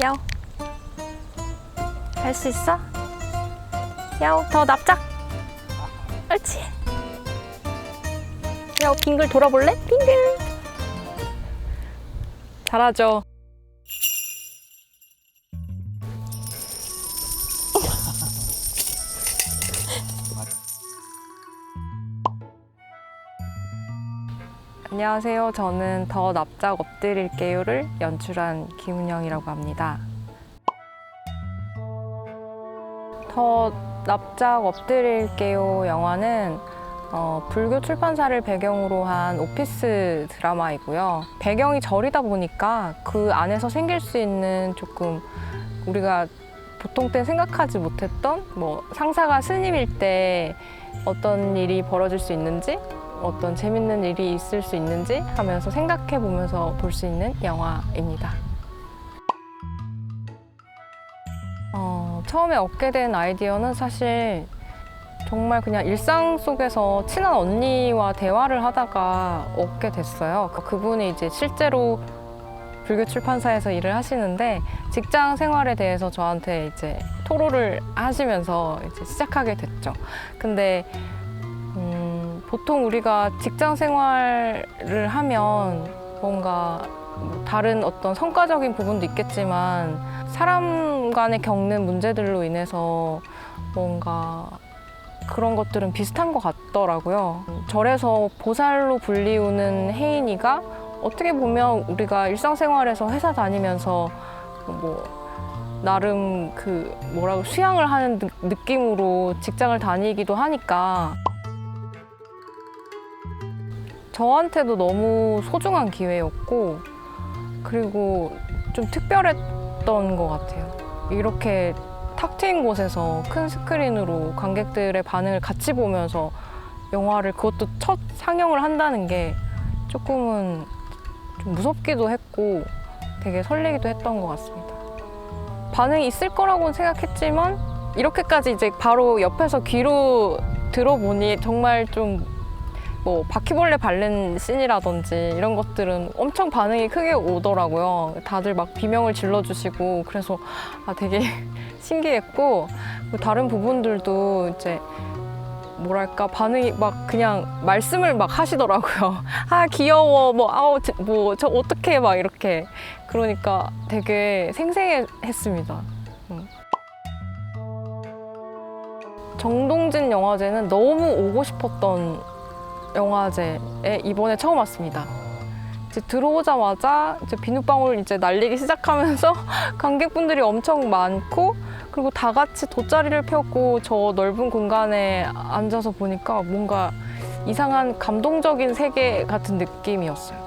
야오. 할 수 있어? 야오, 더 납작. 옳지. 야오, 빙글 돌아볼래? 빙글. 잘하죠. 안녕하세요. 저는 더 납작 엎드릴게요를 연출한 김은영이라고 합니다. 더 납작 엎드릴게요 영화는 어, 불교 출판사를 배경으로 한 오피스 드라마이고요. 배경이 절이다 보니까 그 안에서 생길 수 있는 조금 우리가 보통 때 생각하지 못했던 뭐 상사가 스님일 때 어떤 일이 벌어질 수 있는지 어떤 재밌는 일이 있을 수 있는지 하면서 생각해 보면서 볼 수 있는 영화입니다. 어, 처음에 얻게 된 아이디어는 사실 정말 그냥 일상 속에서 친한 언니와 대화를 하다가 얻게 됐어요. 그- 그분이 이제 실제로 불교 출판사에서 일을 하시는데 직장 생활에 대해서 저한테 이제 토로를 하시면서 이제 시작하게 됐죠. 근데 음, 보통 우리가 직장 생활을 하면 뭔가 뭐 다른 어떤 성과적인 부분도 있겠지만 사람 간에 겪는 문제들로 인해서 뭔가 그런 것들은 비슷한 것 같더라고요. 절에서 보살로 불리우는 혜인이가 어떻게 보면 우리가 일상생활에서 회사 다니면서 뭐 나름 그 뭐라고 수양을 하는 느- 느낌으로 직장을 다니기도 하니까 저한테도 너무 소중한 기회였고 그리고 좀 특별했던 것 같아요. 이렇게 탁 트인 곳에서 큰 스크린으로 관객들의 반응을 같이 보면서 영화를 그것도 첫 상영을 한다는 게 조금은 좀 무섭기도 했고 되게 설레기도 했던 것 같습니다. 반응이 있을 거라고는 생각했지만 이렇게까지 이제 바로 옆에서 귀로 들어보니 정말 좀 뭐 바퀴벌레 밟는 씬이라든지 이런 것들은 엄청 반응이 크게 오더라고요. 다들 막 비명을 질러주시고 그래서 아 되게 신기했고 그 다른 부분들도 이제 뭐랄까 반응이 막 그냥 말씀을 막 하시더라고요. 아 귀여워 뭐 아우 뭐저 어떻게 막 이렇게 그러니까 되게 생생했습니다. 음. 정동진 영화제는 너무 오고 싶었던 영화제에 이번에 처음 왔습니다. 이제 들어오자마자 이제 비눗방울 이제 날리기 시작하면서 관객분들이 엄청 많고 그리고 다 같이 돗자리를 펴고 저 넓은 공간에 앉아서 보니까 뭔가 이상한 감동적인 세계 같은 느낌이었어요.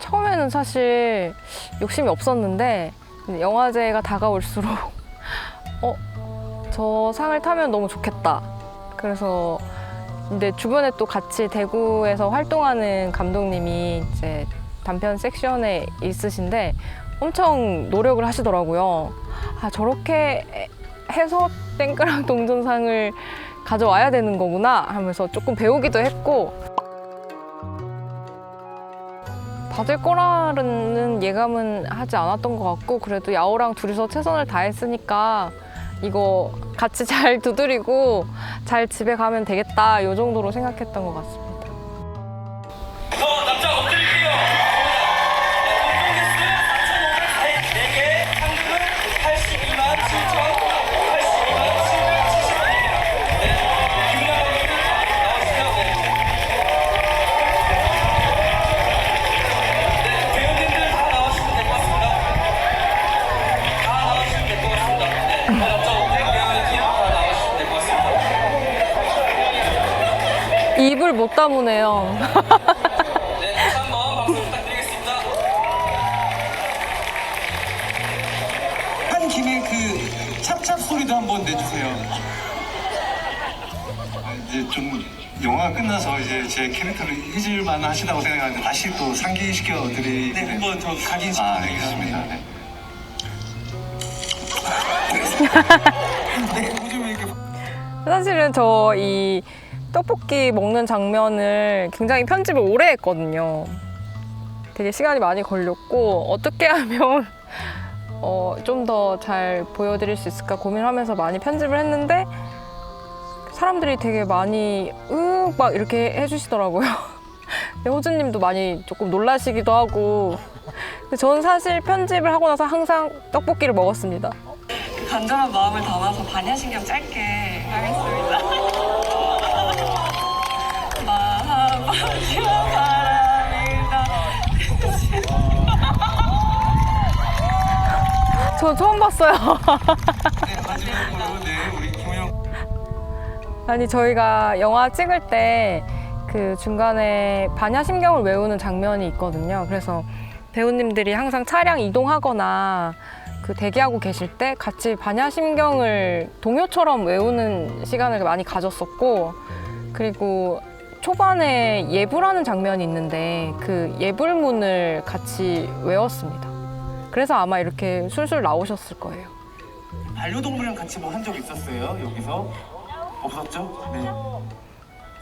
처음에는 사실 욕심이 없었는데 영화제가 다가올수록 어, 저 상을 타면 너무 좋겠다. 그래서 근데 주변에 또 같이 대구에서 활동하는 감독님이 이제 단편 섹션에 있으신데 엄청 노력을 하시더라고요. 아 저렇게 해서 땡그랑 동전상을 가져와야 되는 거구나 하면서 조금 배우기도 했고 받을 거라는 예감은 하지 않았던 것 같고 그래도 야오랑 둘이서 최선을 다했으니까 이거 같이 잘 두드리고 잘 집에 가면 되겠다 이 정도로 생각했던 것 같습니다. 못 다무네요. 네, 다시 한번 박수 부탁드리겠습니다. 한 김에 그 찹찹 소리도 한번 내주세요. 아, 이제 좀 영화가 끝나서 이제 제 캐릭터를 잊을만 하시다고 생각하는데 다시 또 상기시켜 드리게 네, 한번 더 각인시켜 아, 드리겠습니다. 알겠습니다. 네. 네, 요즘 이렇게 사실은 저 이 떡볶이 먹는 장면을 굉장히 편집을 오래 했거든요. 되게 시간이 많이 걸렸고 어떻게 하면 어, 좀 더 잘 보여드릴 수 있을까 고민하면서 많이 편집을 했는데 사람들이 되게 많이 으막 이렇게 해주시더라고요. 호주님도 많이 조금 놀라시기도 하고 저는 사실 편집을 하고 나서 항상 떡볶이를 먹었습니다. 간절한 마음을 담아서 반야신경 짧게 하겠습니다. 저 처음 봤어요. 아니 저희가 영화 찍을 때 그 중간에 반야심경을 외우는 장면이 있거든요. 그래서 배우님들이 항상 차량 이동하거나 그 대기하고 계실 때 같이 반야심경을 동요처럼 외우는 시간을 많이 가졌었고 그리고 초반에 예불하는 장면이 있는데 그 예불문을 같이 외웠습니다. 그래서 아마 이렇게 술술 나오셨을 거예요. 반려동물이랑 같이 뭐 한 적 있었어요? 여기서? 없었죠? 네.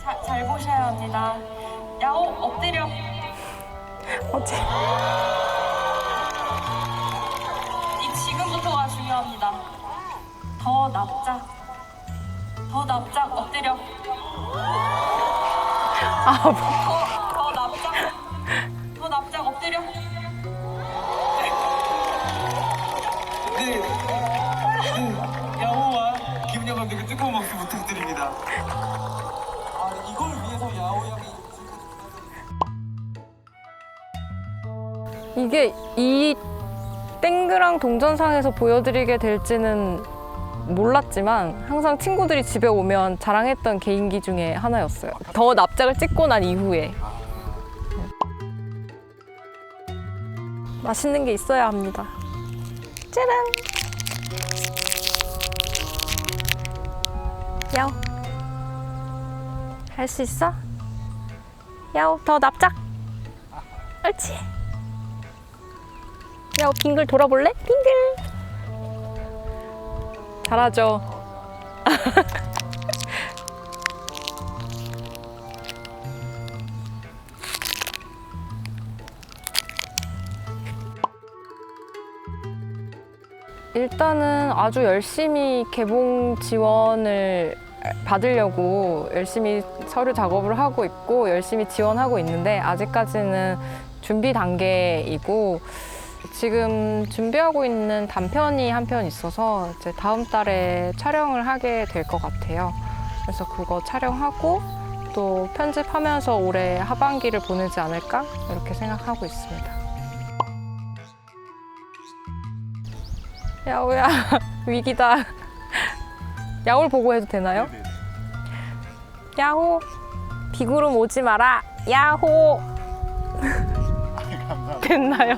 자, 잘 보셔야 합니다. 야호 엎드려. 어째? 이 지금부터가 중요합니다. 더 납작. 더 납작 엎드려. 아, 뭐. 더, 더 납작. 더 납작 엎드려. 네. 네. 아, 야호 양이 이게 이 땡그랑 동전상에서 보여드리게 될지는 몰랐지만 항상 친구들이 집에 오면 자랑했던 개인기 중에 하나였어요. 더 납작을 찍고 난 이후에 맛있는 게 있어야 합니다. 짜란! 야오 할 수 있어? 야오 더 납작 옳지 야, 빙글 돌아볼래? 빙글. 잘하죠. 일단은 아주 열심히 개봉 지원을 받으려고 열심히 서류 작업을 하고 있고 열심히 지원하고 있는데 아직까지는 준비 단계이고 지금 준비하고 있는 단편이 한 편 있어서 이제 다음 달에 촬영을 하게 될 것 같아요. 그래서 그거 촬영하고 또 편집하면서 올해 하반기를 보내지 않을까 이렇게 생각하고 있습니다. 야오야 위기다. 야올 보고 해도 되나요? 야호 비구름 오지 마라. 야호 됐나요?